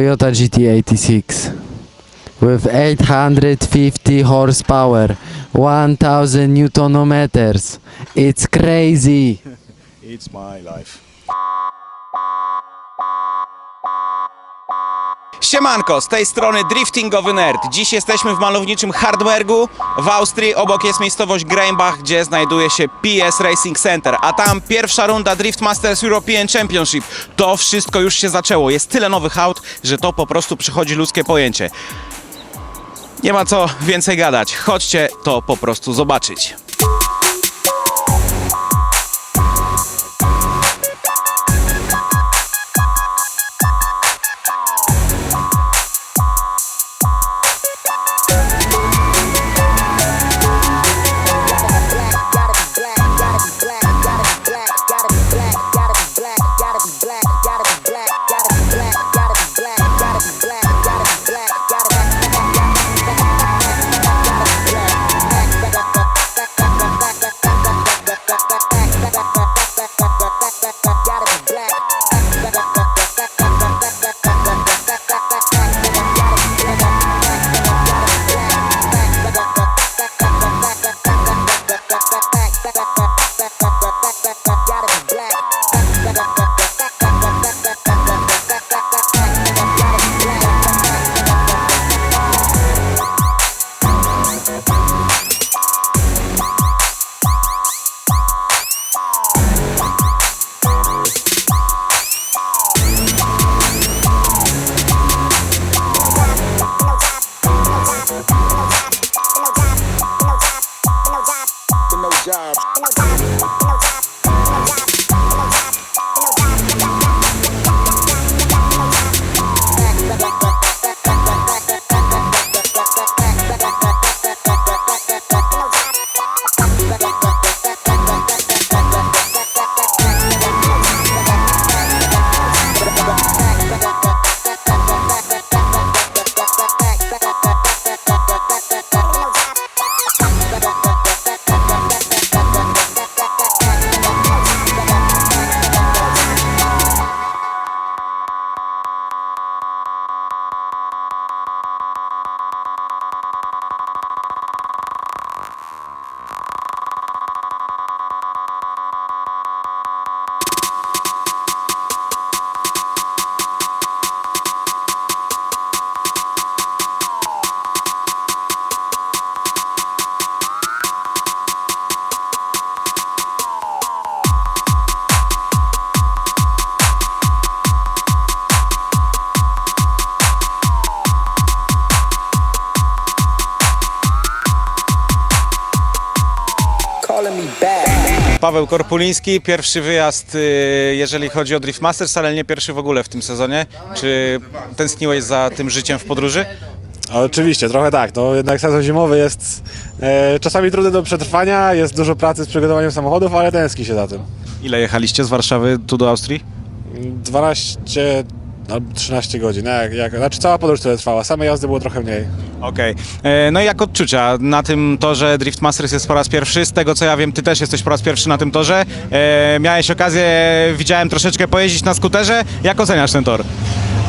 Toyota GT86 with 850 horsepower, 1000 newton meters. It's crazy. It's my life. Siemanko, z tej strony Driftingowy Nerd. Dziś jesteśmy w malowniczym Hardbergu w Austrii. Obok jest miejscowość Greinbach, gdzie znajduje się PS Racing Center. A tam pierwsza runda Drift Masters European Championship. To wszystko już się zaczęło. Jest tyle nowych aut, że to po prostu przychodzi ludzkie pojęcie. Nie ma co więcej gadać. Chodźcie to po prostu zobaczyć. Paweł Korpuliński, pierwszy wyjazd, y, jeżeli chodzi o Drift Masters, ale nie pierwszy w ogóle w tym sezonie. Czy tęskniłeś za tym życiem w podróży? Oczywiście, trochę tak. No, jednak sezon zimowy jest e, czasami trudny do przetrwania, jest dużo pracy z przygotowaniem samochodów, ale tęskni się za tym. Ile jechaliście z Warszawy tu do Austrii? 12 albo 13 godzin, no, jak, jak, znaczy cała podróż tyle trwała, same jazdy było trochę mniej. Okej. E, No i jak odczucia na tym torze Drift Masters jest po raz pierwszy? Z tego co ja wiem, ty też jesteś po raz pierwszy na tym torze. E, miałeś okazję, widziałem troszeczkę pojeździć na skuterze. Jak oceniasz ten tor?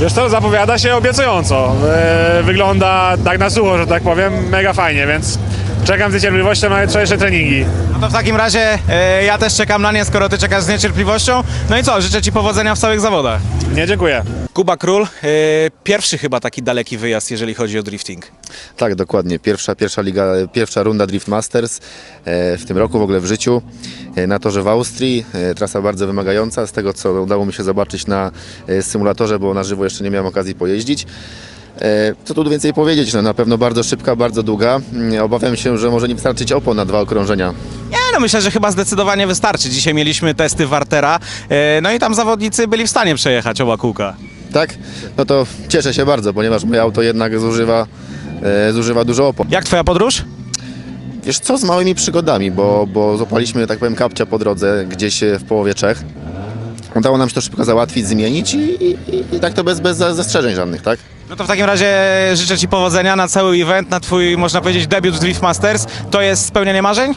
Wiesz co, zapowiada się obiecująco. E, wygląda tak na sucho, że tak powiem, mega fajnie, więc czekam z niecierpliwością na jutrzejsze treningi. No to w takim razie e, ja też czekam na nie, skoro ty czekasz z niecierpliwością. No i co, życzę ci powodzenia w całych zawodach. Nie, dziękuję. Kuba Król, e, pierwszy chyba taki daleki wyjazd, jeżeli chodzi o drifting. Tak, dokładnie. Pierwsza, pierwsza, liga, pierwsza runda Drift Masters e, w tym roku, w ogóle w życiu, e, na torze w Austrii. E, Trasa bardzo wymagająca, z tego co udało mi się zobaczyć na e, symulatorze, bo na żywo jeszcze nie miałem okazji pojeździć. E, Co tu więcej powiedzieć? No, na pewno bardzo szybka, bardzo długa. Mm, Obawiam się, że może nie wystarczyć opon na dwa okrążenia. Nie, no myślę, że chyba zdecydowanie wystarczy. Dzisiaj mieliśmy testy Wartera, e, no i tam zawodnicy byli w stanie przejechać oba kółka. Tak? No to cieszę się bardzo, ponieważ moje auto jednak zużywa, e, zużywa dużo opon. Jak twoja podróż? Wiesz co, z małymi przygodami, bo, bo złapaliśmy, tak powiem, kapcia po drodze gdzieś w połowie Czech. Udało nam się to szybko załatwić, zmienić i, i, i tak to bez, bez zastrzeżeń żadnych, tak? No to w takim razie życzę Ci powodzenia na cały event, na Twój, można powiedzieć, debiut w Drift Masters. To jest spełnienie marzeń?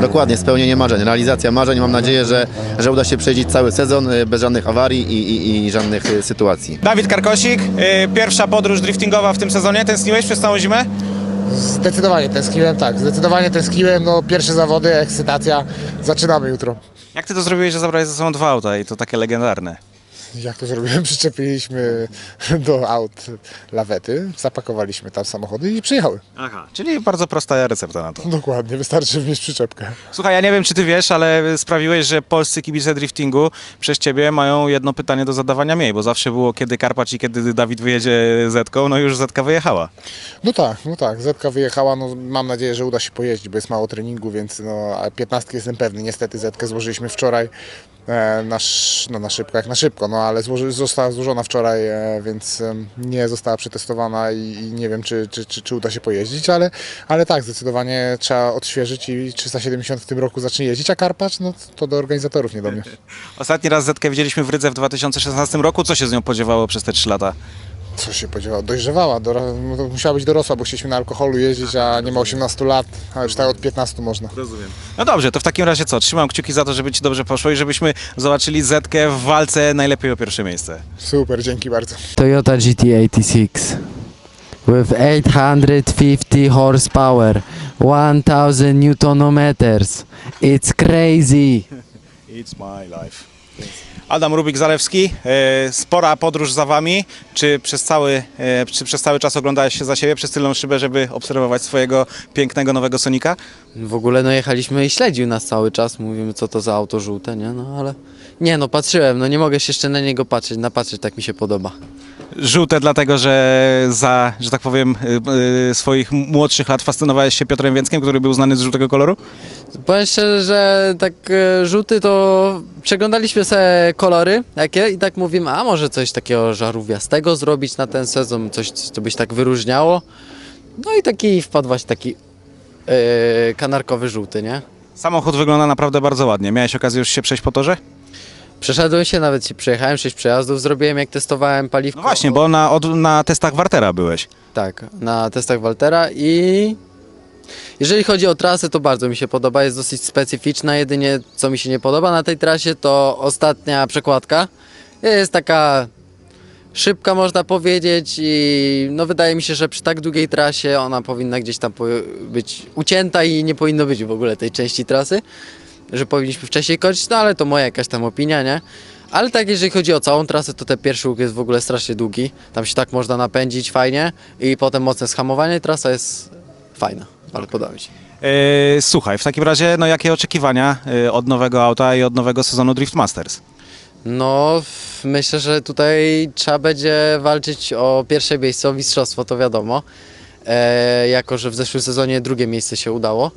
Dokładnie, spełnienie marzeń, realizacja marzeń. Mam nadzieję, że, że uda się przejść cały sezon e, bez żadnych awarii i, i, i żadnych e, sytuacji. Dawid Karkosik, y, pierwsza podróż driftingowa w tym sezonie. Tęskniłeś przez całą zimę? Zdecydowanie tęskniłem, tak, zdecydowanie tęskniłem, no pierwsze zawody, ekscytacja, zaczynamy jutro. Jak ty to zrobiłeś, że zabrałeś ze sobą dwa auta i to takie legendarne? Jak to zrobiłem? Przyczepiliśmy do aut lawety, zapakowaliśmy tam samochody i przyjechały. Aha. Czyli bardzo prosta recepta na to. Dokładnie, wystarczy wnieść przyczepkę. Słuchaj, ja nie wiem, czy ty wiesz, ale sprawiłeś, że polscy kibice driftingu przez ciebie mają jedno pytanie do zadawania mniej, bo zawsze było kiedy Karpacz i kiedy Dawid wyjedzie Zetką, no już Zetka wyjechała. No tak, no tak, Zetka wyjechała, no mam nadzieję, że uda się pojeździć, bo jest mało treningu, więc no, a 15 jestem pewny. Niestety Zetkę złożyliśmy wczoraj na, sz, no, na szybko, jak na szybko, no ale złoży, została złożona wczoraj, e, więc nie została przetestowana i, i nie wiem, czy, czy, czy, czy uda się pojeździć, ale, ale tak, zdecydowanie trzeba odświeżyć i 370 w tym roku zacznie jeździć, a Karpacz, no to do organizatorów, nie do mnie. Ostatni raz Zetkę widzieliśmy w Rydze w 2016 roku. Co się z nią podziewało przez te 3 lata? Co się podziało? Dojrzewała, to musiała być dorosła, bo chcieliśmy na alkoholu jeździć, a nie ma 18 lat, a już tak od 15 można. Rozumiem. No dobrze, to w takim razie co? Trzymam kciuki za to, żeby ci dobrze poszło i żebyśmy zobaczyli Zetkę w walce najlepiej o pierwsze miejsce. Super, dzięki bardzo. Toyota GT86 with 850 horsepower, 1000 newtonometers. It's crazy. It's my life. Adam Rubik-Zalewski, e, spora podróż za Wami. Czy przez, cały, e, czy przez cały czas oglądałeś się za siebie przez tylną szybę, żeby obserwować swojego pięknego nowego Sonika? W ogóle no jechaliśmy i śledził nas cały czas, mówimy co to za auto żółte, nie? No ale nie no, patrzyłem, no nie mogę się jeszcze na niego patrzeć, napatrzeć, tak mi się podoba. Żółte dlatego, że za, że tak powiem, e, swoich młodszych lat fascynowałeś się Piotrem Więckiem, który był znany z żółtego koloru? Powiem szczerze, że tak e, żółty to przeglądaliśmy sobie kolory jakie i tak mówimy, a może coś takiego żarówiastego zrobić na ten sezon, coś co byś tak wyróżniało. No i taki wpadł właśnie taki e, kanarkowy żółty, nie? Samochód wygląda naprawdę bardzo ładnie. Miałeś okazję już się przejść po torze? Przeszedłem się, nawet się przejechałem, sześć przejazdów zrobiłem jak testowałem paliwko. No właśnie, bo na, od, na testach Wartera byłeś. Tak, na testach Waltera i jeżeli chodzi o trasę, to bardzo mi się podoba, jest dosyć specyficzna, jedynie co mi się nie podoba na tej trasie to ostatnia przekładka. Jest taka szybka można powiedzieć i no wydaje mi się, że przy tak długiej trasie ona powinna gdzieś tam po- być ucięta i nie powinno być w ogóle tej części trasy, że powinniśmy wcześniej kończyć, no ale to moja jakaś tam opinia, nie? Ale tak, jeżeli chodzi o całą trasę, to ten pierwszy łuk jest w ogóle strasznie długi. Tam się tak można napędzić fajnie i potem mocne schamowanie. Trasa jest fajna, ale podoba mi się. E, słuchaj, w takim razie, no jakie oczekiwania e, od nowego auta i od nowego sezonu Drift Masters? No, f- myślę, że tutaj trzeba będzie walczyć o pierwsze miejsce, o mistrzostwo, to wiadomo. E, jako, że w zeszłym sezonie drugie miejsce się udało,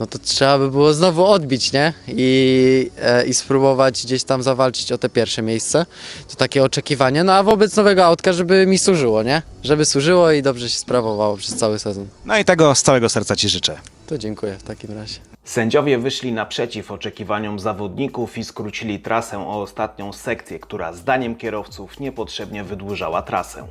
no to trzeba by było znowu odbić, nie? I, e, I spróbować gdzieś tam zawalczyć o te pierwsze miejsce. To takie oczekiwanie. No a wobec nowego autka, żeby mi służyło, nie? Żeby służyło i dobrze się sprawowało przez cały sezon. No i tego z całego serca Ci życzę. To dziękuję w takim razie. Sędziowie wyszli naprzeciw oczekiwaniom zawodników i skrócili trasę o ostatnią sekcję, która zdaniem kierowców niepotrzebnie wydłużała trasę.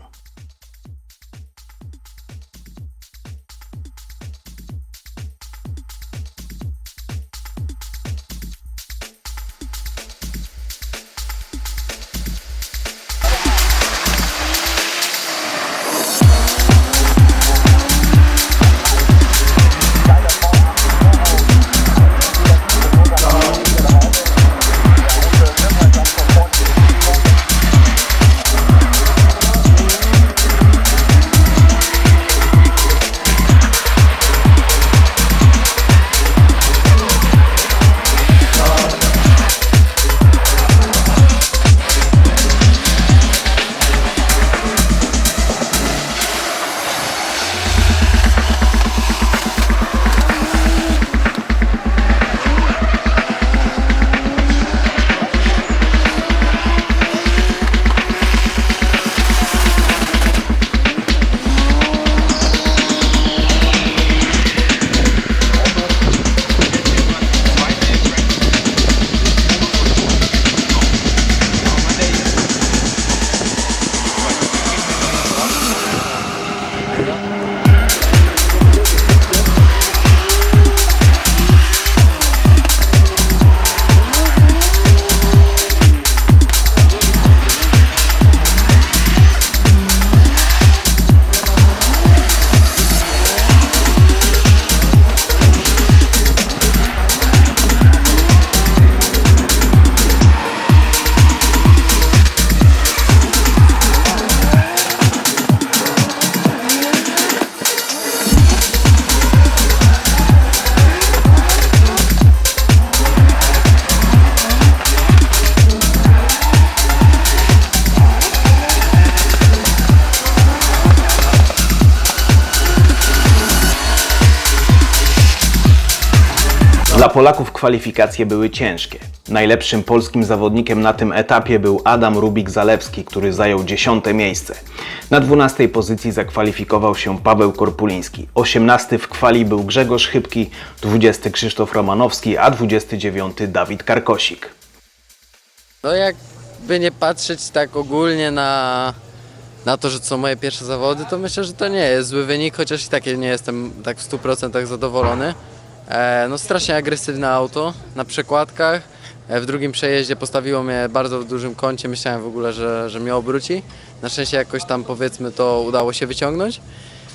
Dla Polaków kwalifikacje były ciężkie. Najlepszym polskim zawodnikiem na tym etapie był Adam Rubik-Zalewski, który zajął 10 miejsce. Na 12 pozycji zakwalifikował się Paweł Korpuliński. 18 w kwali był Grzegorz Chybki, 20 Krzysztof Romanowski, a 29 Dawid Karkosik. No jakby nie patrzeć tak ogólnie na, na to, że to są moje pierwsze zawody, to myślę, że to nie jest zły wynik, chociaż i takie nie jestem tak w 100% zadowolony. E, no strasznie agresywne auto na przekładkach. E, w drugim przejeździe postawiło mnie bardzo w dużym kącie, myślałem w ogóle, że, że mnie obróci. Na szczęście jakoś tam powiedzmy to udało się wyciągnąć.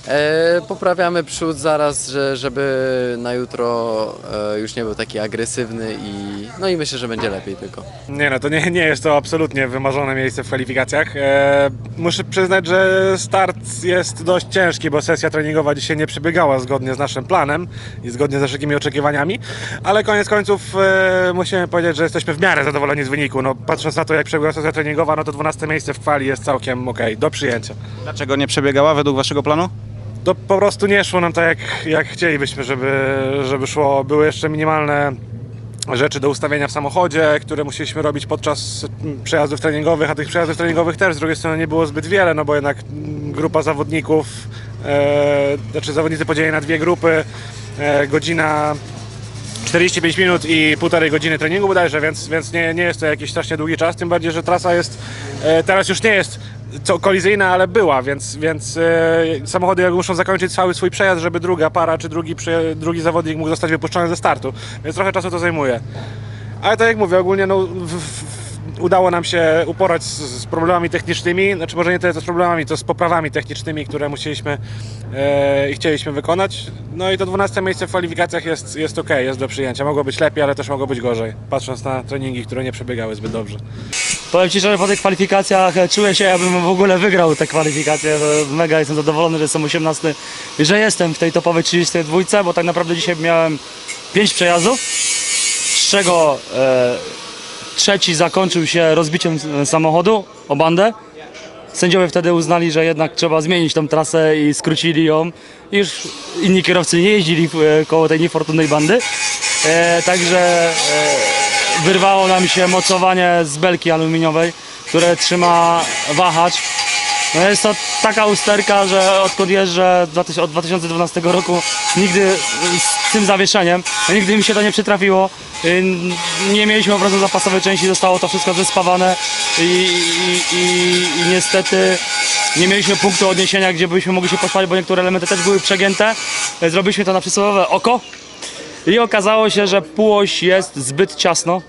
E, poprawiamy przód zaraz, że, żeby na jutro e, już nie był taki agresywny i no i myślę, że będzie lepiej tylko. Nie no, to nie, nie jest to absolutnie wymarzone miejsce w kwalifikacjach. E, muszę przyznać, że start jest dość ciężki, bo sesja treningowa dzisiaj nie przebiegała zgodnie z naszym planem i zgodnie z naszymi oczekiwaniami, ale koniec końców e, musimy powiedzieć, że jesteśmy w miarę zadowoleni z wyniku. No, patrząc na to, jak przebiegła sesja treningowa, no to 12 miejsce w kwali jest całkiem ok, do przyjęcia. Dlaczego nie przebiegała według waszego planu? To po prostu nie szło nam tak, jak, jak chcielibyśmy, żeby, żeby szło. Były jeszcze minimalne rzeczy do ustawienia w samochodzie, które musieliśmy robić podczas przejazdów treningowych, a tych przejazdów treningowych też z drugiej strony nie było zbyt wiele, no bo jednak grupa zawodników, e, znaczy zawodnicy podzieleni na dwie grupy, e, godzina 45 minut i półtorej godziny treningu bodajże, więc, więc nie, nie jest to jakiś strasznie długi czas, tym bardziej, że trasa jest, e, teraz już nie jest co kolizyjna, ale była, więc, więc e, samochody muszą zakończyć cały swój przejazd, żeby druga para czy drugi, drugi zawodnik mógł zostać wypuszczony ze startu, więc trochę czasu to zajmuje. Ale tak jak mówię, ogólnie no, w, w, udało nam się uporać z, z problemami technicznymi, znaczy może nie tyle z problemami, co z poprawami technicznymi, które musieliśmy e, i chcieliśmy wykonać. No i to 12 miejsce w kwalifikacjach jest, jest ok, jest do przyjęcia. Mogło być lepiej, ale też mogło być gorzej, patrząc na treningi, które nie przebiegały zbyt dobrze. Powiem Ci, że po tych kwalifikacjach e, czuję się, jakbym w ogóle wygrał te kwalifikacje. To Mega jestem zadowolony, że jestem 18, i że jestem w tej topowej 32, bo tak naprawdę dzisiaj miałem 5 przejazdów, z czego e, trzeci zakończył się rozbiciem samochodu o bandę. Sędziowie wtedy uznali, że jednak trzeba zmienić tą trasę i skrócili ją. Już inni kierowcy nie jeździli e, koło tej niefortunnej bandy. E, także e, wyrwało nam się mocowanie z belki aluminiowej, które trzyma wahacz. No jest to taka usterka, że odkąd jeżdżę 2000 od 2012 roku nigdy z tym zawieszeniem, nigdy mi się to nie przytrafiło. Y, Nie mieliśmy prostu zapasowej części, zostało to wszystko zespawane i, i, i, i niestety nie mieliśmy punktu odniesienia, gdzie byśmy mogli się pochwalić, bo niektóre elementy też były przegięte. Y, Zrobiliśmy to na przysłowiowe oko i okazało się, że półoś jest zbyt ciasno.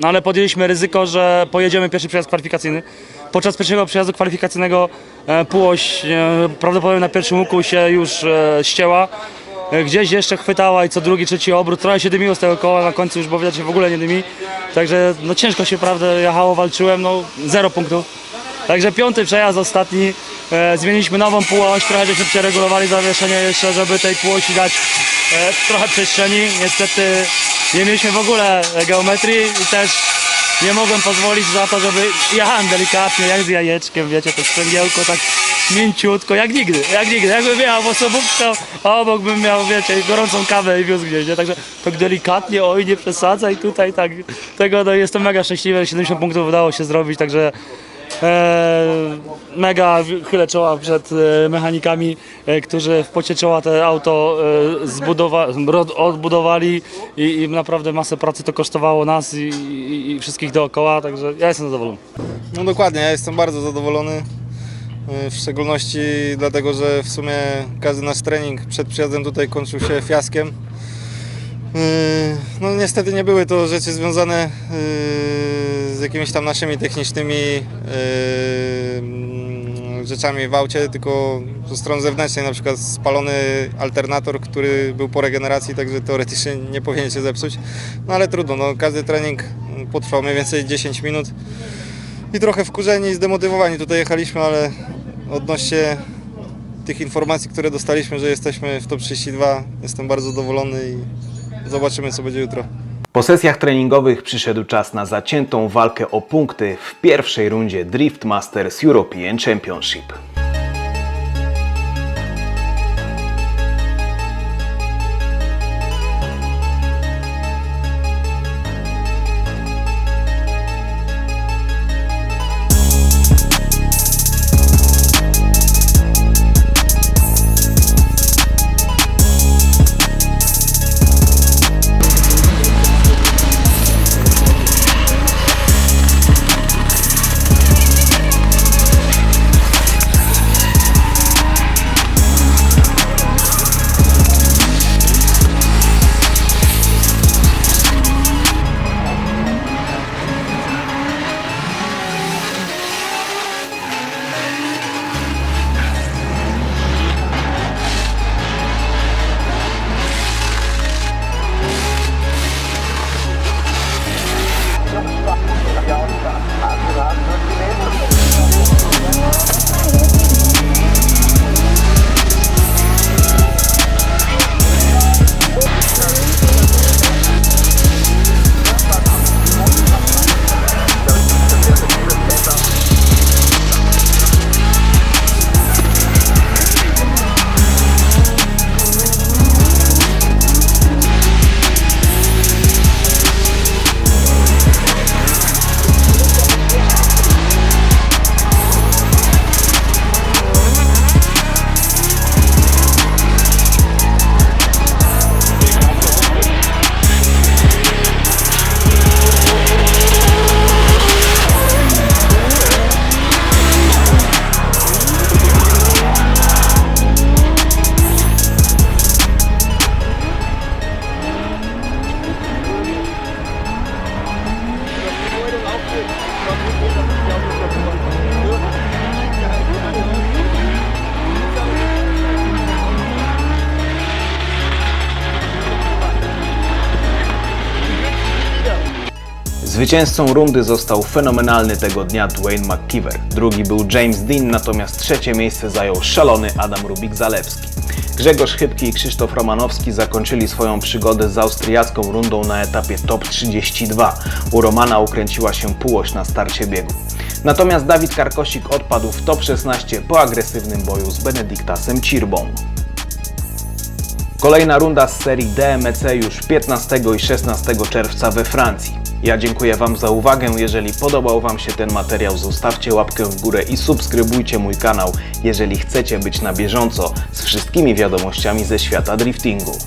No ale podjęliśmy ryzyko, że pojedziemy pierwszy przejazd kwalifikacyjny. Podczas pierwszego przejazdu kwalifikacyjnego e, półoś e, prawdopodobnie na pierwszym łuku się już e, ścięła. Gdzieś jeszcze chwytała i co drugi, trzeci obrót. Trochę się dymiło z tego koła, na końcu już było widać, że w ogóle nie dymi. Także no ciężko się prawdę jechało, walczyłem, no zero punktów. Także piąty przejazd, ostatni. Zmieniliśmy nową półoś, trochę żeśmy przeregulowali zawieszenie jeszcze, żeby tej półosi dać trochę przestrzeni. Niestety nie mieliśmy w ogóle geometrii i też nie mogłem pozwolić za to, żeby jechałem delikatnie, jak z jajeczkiem, wiecie, to sprzęgiełko tak mięciutko, jak nigdy, jak nigdy. Jakbym w osobówkę, a obok bym miał, wiecie, gorącą kawę i wiózł gdzieś, nie? Także tak delikatnie, oj, nie przesadzaj tutaj, tak. Tego no, jestem mega szczęśliwy, 70 punktów udało się zrobić, także mega chylę czoła przed e, mechanikami, e, którzy w pocie czoła te auto e, odbudowali i, i naprawdę masę pracy to kosztowało nas i, i, i wszystkich dookoła, także ja jestem zadowolony. No dokładnie, ja jestem bardzo zadowolony. W szczególności dlatego, że w sumie każdy nasz trening przed przyjazdem tutaj kończył się fiaskiem. No niestety nie były to rzeczy związane z jakimiś tam naszymi technicznymi y, mm, rzeczami w aucie, tylko ze strony zewnętrznej, na przykład spalony alternator, który był po regeneracji, także teoretycznie nie powinien się zepsuć. No ale trudno, no, każdy trening potrwał mniej więcej 10 minut i trochę wkurzeni i zdemotywowani tutaj jechaliśmy, ale odnośnie tych informacji, które dostaliśmy, że jesteśmy w top 32, jestem bardzo zadowolony i zobaczymy co będzie jutro. Po sesjach treningowych przyszedł czas na zaciętą walkę o punkty w pierwszej rundzie Drift Masters European Championship. Zwycięzcą rundy został fenomenalny tego dnia Dwayne McKeever. Drugi był James Dean, natomiast trzecie miejsce zajął szalony Adam Rubik-Zalewski. Grzegorz Chybki i Krzysztof Romanowski zakończyli swoją przygodę z austriacką rundą na etapie top 32. U Romana ukręciła się półoś na starcie biegu. Natomiast Dawid Karkosik odpadł w top 16 po agresywnym boju z Benediktasem Cirbą. Kolejna runda z serii DMC już 15 i 16 czerwca we Francji. Ja dziękuję Wam za uwagę. Jeżeli podobał Wam się ten materiał, zostawcie łapkę w górę i subskrybujcie mój kanał, jeżeli chcecie być na bieżąco z wszystkimi wiadomościami ze świata driftingu.